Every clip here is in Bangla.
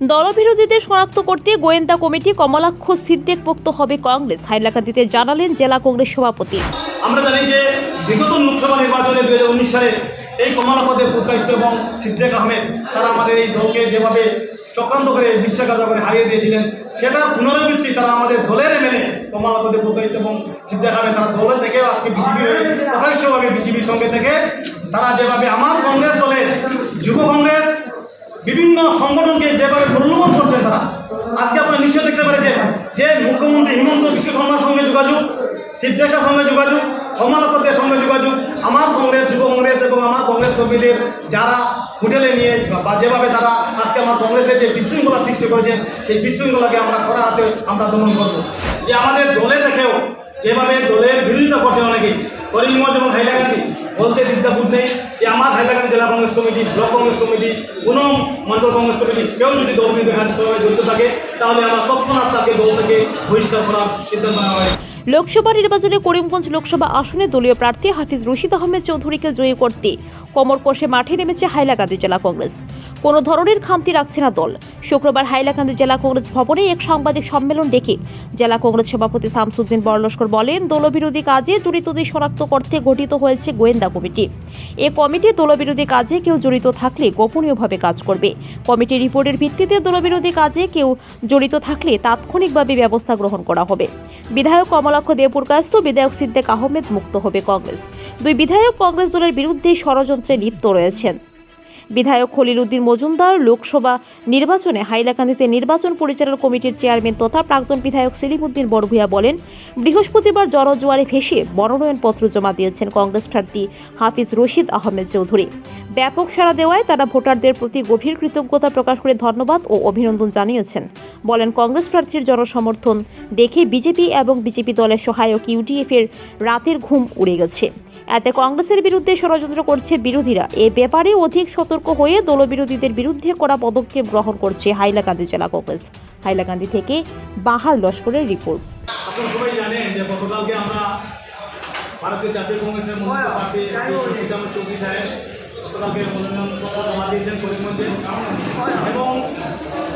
দলবিরোধীদের শনাক্ত করতে গোয়েন্দা কমিটি কমলাক্ষ সিদ্দিক মুক্ত হবে কংগ্রেস। হাইলাকান্দিতে জানালেন জেলা কংগ্রেস সভাপতি। আমরা জানি যে বিগত লোকসভা নির্বাচনে দু হাজার উনিশ সালে এই কমলাপদে পুরকাইস্ত এবং সিদ্দিক আহমেদ, তারা আমাদের এই দলকে যেভাবে চক্রান্ত করে বিশ্বাসঘাত করে হারিয়ে দিয়েছিলেন, সেটার পুনরাবৃত্তি তারা আমাদের দলের এমএলএ কমলাপদে পুরকাইস্ত এবং সিদ্দিক আহমেদ তারা দলে থেকে আজকে বিজেপির প্রকাশ্যভাবে বিজেপির সঙ্গে থেকে তারা যেভাবে আমার কংগ্রেস দলের যুব কংগ্রেস বিভিন্ন সংগঠনকে যেভাবে প্রলোভন করছেন তারা। আজকে আপনারা নিশ্চয় দেখতে পেরেছেন যে মুখ্যমন্ত্রী হিমন্ত বিশ্ব শর্মার সঙ্গে যোগাযোগ সিদ্দিকার সঙ্গে যোগাযোগ কমলাপতের সঙ্গে যোগাযোগ, আমার কংগ্রেস, যুব কংগ্রেস এবং আমার কংগ্রেস কর্মীদের যারা হোটেলে নিয়ে বা যেভাবে তারা আজকে আমার কংগ্রেসের যে বিশৃঙ্খলা সৃষ্টি করেছেন, সেই বিশৃঙ্খলাকে আমরা করা হাতে আমরা দমন করব। যে আমাদের দলে দেখেও যেভাবে দলের বিরোধিতা করছেন অনেকে করিমগঞ্জ এবং হাইলাকান্দি বলতে বিদ্যাপুর নেই যে আমার হাইলাকান্দি জেলা Congress committee, block Congress committee কোনো মন্ডল কংগ্রেস কমিটি, কেউ যদি বিরোধী কার্যক্রমে জড়িত থাকে, তাহলে আমরা তৎক্ষণাৎ তাকে দল থেকে বহিষ্কার করার সিদ্ধান্ত নেওয়া হয়। লোকসভা নির্বাচনে করিমগঞ্জ লোকসভা আসনে দলীয় প্রার্থী হাফিজ রশিদ আহমেদ চৌধুরীকে জয়ী করতে কমর কষে মাঠে নেমেছে হাইলাকান্দি জেলা কংগ্রেস। কোনো ধরনের খামতি রাখছে না দল। শুক্রবার হাইলাকান্দি জেলা কংগ্রেস ভবনে এক সাংবাদিক সম্মেলন ডেকে জেলা কংগ্রেস সভাপতি শামসুদ্দিন বড়লস্কর বলেন, দলবিরোধী কাজে জড়িতদের শনাক্ত করতে গঠিত হয়েছে গোয়েন্দা কমিটি। এ কমিটি দলবিরোধী কাজে কেউ জড়িত থাকলে গোপনীয়ভাবে কাজ করবে। কমিটির রিপোর্টের ভিত্তিতে দলবিরোধী কাজে কেউ জড়িত থাকলে তাৎক্ষণিকভাবে ব্যবস্থা গ্রহণ করা হবে। বিধায়ক কমলাক্ষ দেবপুরকাস্ত বিধায়ক সিদ্দেক আহমেদ মুক্ত হবে কংগ্রেস। দুই বিধায়ক কংগ্রেস দলের বিরুদ্ধে ষড়যন্ত্রে লিপ্ত রয়েছেন। বিধায়ক খলিল উদ্দিন মজুমদার লোকসভা নির্বাচনে হাইলাকান্দিতে নির্বাচন পরিচালনা কমিটির চেয়ারম্যান তথা প্রাক্তন বিধায়ক সেলিম উদ্দিন বড়ভূয়া বলেন, বৃহস্পতিবার জনজোয়ারে ভেসে মনোনয়নপত্র জমা দিয়েছেন কংগ্রেস প্রার্থী হাফিজ রশিদ আহমেদ চৌধুরী। ব্যাপক সাড়া দেওয়ায় তারা ভোটারদের প্রতি গভীর কৃতজ্ঞতা প্রকাশ করে ধন্যবাদ ও অভিনন্দন জানিয়েছেন। বলেন, কংগ্রেস প্রার্থীর জনসমর্থন দেখে বিজেপি এবং বিজেপি দলের সহায়ক ইউডিএফ এর রাতের ঘুম উড়ে গেছে। এতে কংগ্রেসের বিরুদ্ধে ষড়যন্ত্র করছে বিরোধীরা। এ ব্যাপারে অধিক সতর্ক হয়ে দলবিরোধীদের বিরুদ্ধে করা পদক্ষেপ গ্রহণ করছে হাইলাকান্দি জেলা কংগ্রেস। হাইলাকান্দি থেকে বাহার লস্করের রিপোর্ট। ভারতীয় জাতীয় কংগ্রেসের চৌধুরী সাহেব গতকালকে মনোনয়নপত্র জমা দিয়েছেন এবং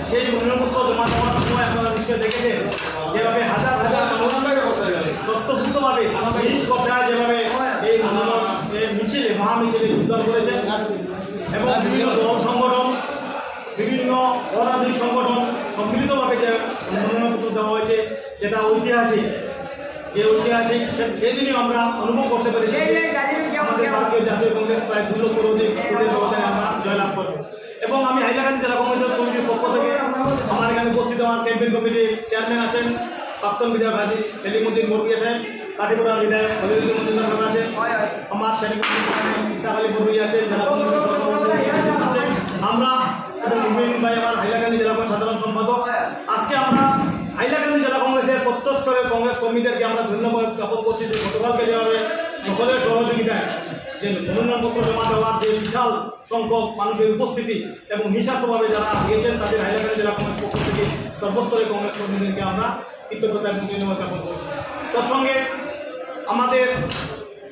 সেই মনোনয়নপত্র জমা দেওয়ার সময় আপনারা নিশ্চয়ই দেখেছেন, যেভাবে হাজার হাজার মানুষ সত্যভূতভাবে যেভাবে মহামিছিলে যোগদান করেছেন এবং বিভিন্ন দল সংগঠন বিভিন্ন অরাজনৈতিক সংগঠন সম্মিলিতভাবে যে মনোনয়নপত্র দেওয়া হয়েছে যেটা ঐতিহাসিক যে ঐতিহাসিক সেদিনই আমরা অনুভব করতে পেরেছি। আমাদের ভারতীয় জাতীয় কংগ্রেস প্রায় দু লক্ষ অধিক আমরা জয়লাভ করব। এবং আমি হাইলাকান্দি জেলা কংগ্রেসের কমিটির পক্ষ থেকে আমার এখানে উপস্থিত আমার ক্যাম্পেইন কমিটির চেয়ারম্যান আছেন প্রাক্তন বিধায়ক হাজি সেলিমুদ্দিন মুরগি আছেন কাটিপুরা বিধায়ক হলিউদ্দিন মজুমদার সাহেব আছেন আমার সেলিমুদ্দিন ইসা আলী মুরগি আছেন। আমরা এবং ভাই আমার হাইলাকান্দি জেলা কংগ্রেস সাধারণ সম্পাদক। আজকে আমরা হাইলাকান্দি জেলা কংগ্রেসের প্রত্যস্তরের কংগ্রেস কর্মীদেরকে আমরা ধন্যবাদ জ্ঞাপন করছি যে গতকালকে যেভাবে সকলের সহযোগিতায় যে মনোনয়নপত্র জমা দেওয়ার যে বিশাল সংখ্যক মানুষের উপস্থিতি এবং নিঃস্বার্থভাবে যারা দিয়েছেন তাদের হাইলাকান্দি জেলা কংগ্রেস পক্ষ থেকে সর্বস্তরের কংগ্রেস কর্মীদেরকে আমরা কৃতজ্ঞতা এবং ধন্যবাদ জ্ঞাপন করছি। তার সঙ্গে আমাদের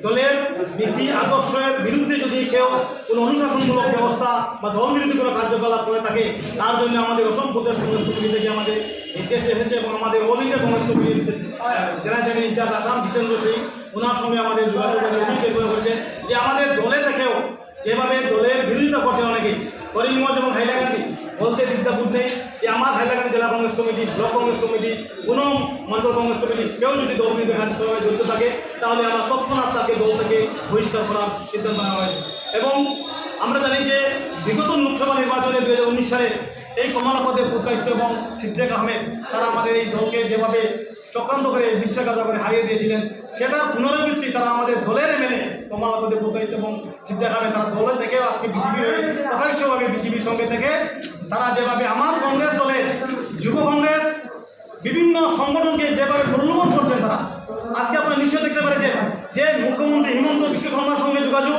দলের নীতি, আদর্শের বিরুদ্ধে যদি কেউ কোনো অনুশাসনমূলক ব্যবস্থা বা দল বিরোধী কোনো কার্যকলাপ করে থাকে, তার জন্য আমাদের অসম প্রদেশ কংগ্রেস কমিটি থেকে আমাদের নির্দেশ এসেছে এবং আমাদের অল ইন্ডিয়া কংগ্রেস কমিটির জেলা জেনারেল ইনচার্জ আসাম জিতেন্দ্র সিং ওনার সঙ্গে আমাদের যোগাযোগ হয়েছে যে আমাদের দলে থেকেও যেভাবে দলের বিরোধিতা করছে অনেকে, করিমগঞ্জ এবং হাইলাকান্দি বলতে বিদ্যাপুর নেই যে আমার হাইলাকান্দি জেলা Congress committee, block Congress committee কোনো মন্ডল কংগ্রেস কমিটি, কেউ যদি দল বিরোধী কার্যক্রমে জড়িত থাকে, তাহলে আমরা তৎক্ষণাৎ তাকে দল থেকে বহিষ্কার করার সিদ্ধান্ত নেওয়া হয়েছে। এবং আমরা জানি যে বিগত লোকসভা নির্বাচনে দু হাজার উনিশ সালে এই কমলাপদে পুরকাইস্ত এবং সিদ্দেক আহমেদ, তারা আমাদের এই দলকে যেভাবে চক্রান্ত করে বিশ্বাসঘাত করে হারিয়ে দিয়েছিলেন, সেটার পুনরাবৃত্তি তারা আমাদের দলের এমএলএ কমলাপদে পুরকাইস্ত এবং সিদ্দিক আহমেদ, তারা দলের থেকে আজকে বিজেপির প্রকাশ্যভাবে বিজেপির সঙ্গে থেকে তারা যেভাবে আমার কংগ্রেস দলের যুব কংগ্রেস, বিভিন্ন সংগঠনকে যেভাবে প্রলোভন করছেন তারা, আজকে আপনারা নিশ্চয় দেখতে পেরেছেন যে মুখ্যমন্ত্রী হিমন্ত বিশ্ব শর্মার সঙ্গে যোগাযোগ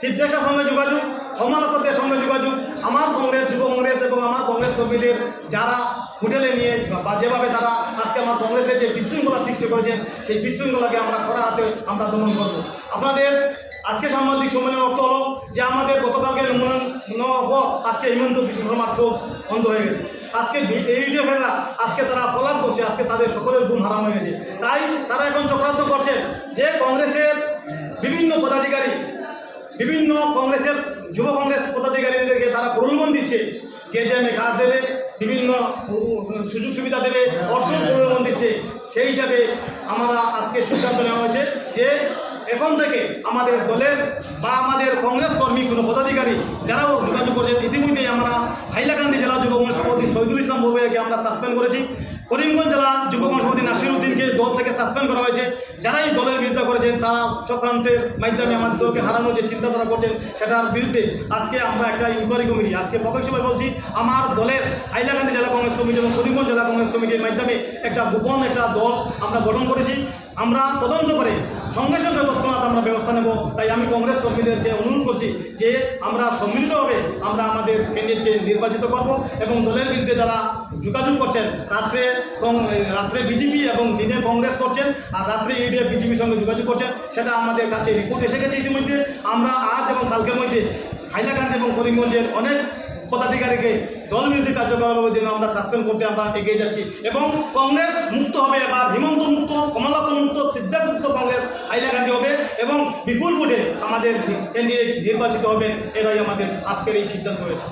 সিদ্দিকার সঙ্গে যোগাযোগ কমলাপতের সঙ্গে যোগাযোগ, আমার কংগ্রেস, যুব কংগ্রেস এবং আমার কংগ্রেস কর্মীদের যারা হোটেলে নিয়ে বা যেভাবে তারা আজকে আমার কংগ্রেসের যে বিশৃঙ্খলা সৃষ্টি করেছেন, সেই বিশৃঙ্খলাকে আমরা করা হাতে আমরা দমন করব। আপনাদের আজকে সাংবাদিক সম্মেলনের অর্থ হলো যে আমাদের গতকালকে নেওয়ার পর আজকে হিমন্ত বিশ্ব শর্মার চোখ বন্ধ হয়ে গেছে। আজকে এইডিএফেরা আজকে তারা পলাপ করছে আজকে তাদের সকলের গুণ হারাম হয়ে গেছে। তাই তারা এখন চক্রান্ত করছে যে কংগ্রেসের বিভিন্ন পদাধিকারী, বিভিন্ন কংগ্রেসের যুব কংগ্রেস পদাধিকারীদেরকে তারা প্রলোভন দিচ্ছে। যে যে কাজ দেবে, বিভিন্ন সুযোগ সুবিধা দেবে অর্থ প্রলোভন দিচ্ছে। সেই হিসাবে আমরা আজকে সিদ্ধান্ত নেওয়া হয়েছে যে এখন থেকে আমাদের দলের বা আমাদের কংগ্রেস কর্মী কোনো পদাধিকারী যারাও যোগাযোগ করছেন, ইতিমধ্যেই আমরা হাইলাকান্দি জেলা যুব সভাপতি শহীদুল ইসলাম বড়ুয়াকে আমরা সাসপেন্ড করেছি। করিমগঞ্জ জেলা যুব সভাপতি নাসির উদ্দিনকে দল থেকে সাসপেন্ড করা হয়েছে। যারাই দলের বিরুদ্ধে করেছেন, তারা চক্রান্তের মাধ্যমে আমাদের দলকে হারানোর যে চিন্তাধারা করছেন, সেটার বিরুদ্ধে আজকে আমরা একটা ইনকোয়ারি কমিটি আজকে প্রকাশ্যভাবে বলছি, আমার দলের হাইলাকান্দি জেলা কংগ্রেস কমিটি এবং করিমগঞ্জ জেলা কংগ্রেস কমিটির মাধ্যমে একটা গোপন একটা দল আমরা গঠন করেছি। আমরা তদন্ত করে সঙ্গে সঙ্গে তৎক্ষণাৎ আমরা ব্যবস্থা নেব। তাই আমি কংগ্রেস কর্মীদেরকে অনুরোধ করছি যে আমরা সম্মিলিতভাবে আমরা আমাদের ক্যান্ডিডেটকে নির্বাচিত করব এবং দলের বিরুদ্ধে যারা যোগাযোগ করছেন, রাত্রে রাত্রে বিজেপি এবং দিনে কংগ্রেস করছেন আর রাত্রে ইউডিএফ বিজেপির সঙ্গে যোগাযোগ করছেন, সেটা আমাদের কাছে রিপোর্ট এসে গেছে ইতিমধ্যে। আমরা আজ এবং কালকের মধ্যে হাইলাকান্দি এবং করিমগঞ্জের অনেক পদাধিকারীকে দল বিরোধী কার্যকলাপের জন্য আমরা সাসপেন্ড করতে আমরা এগিয়ে যাচ্ছি। এবং কংগ্রেস মুক্ত হবে বা হিমন্ত মুক্ত কমলাত মুক্ত, সিদ্ধার্থ মুক্ত কংগ্রেস হাইলাকান্দি হবে এবং বিপুল ভোটে আমাদের ক্যান্ডিডেট নির্বাচিত হবে। এটাই আমাদের আজকের এই সিদ্ধান্ত হয়েছে।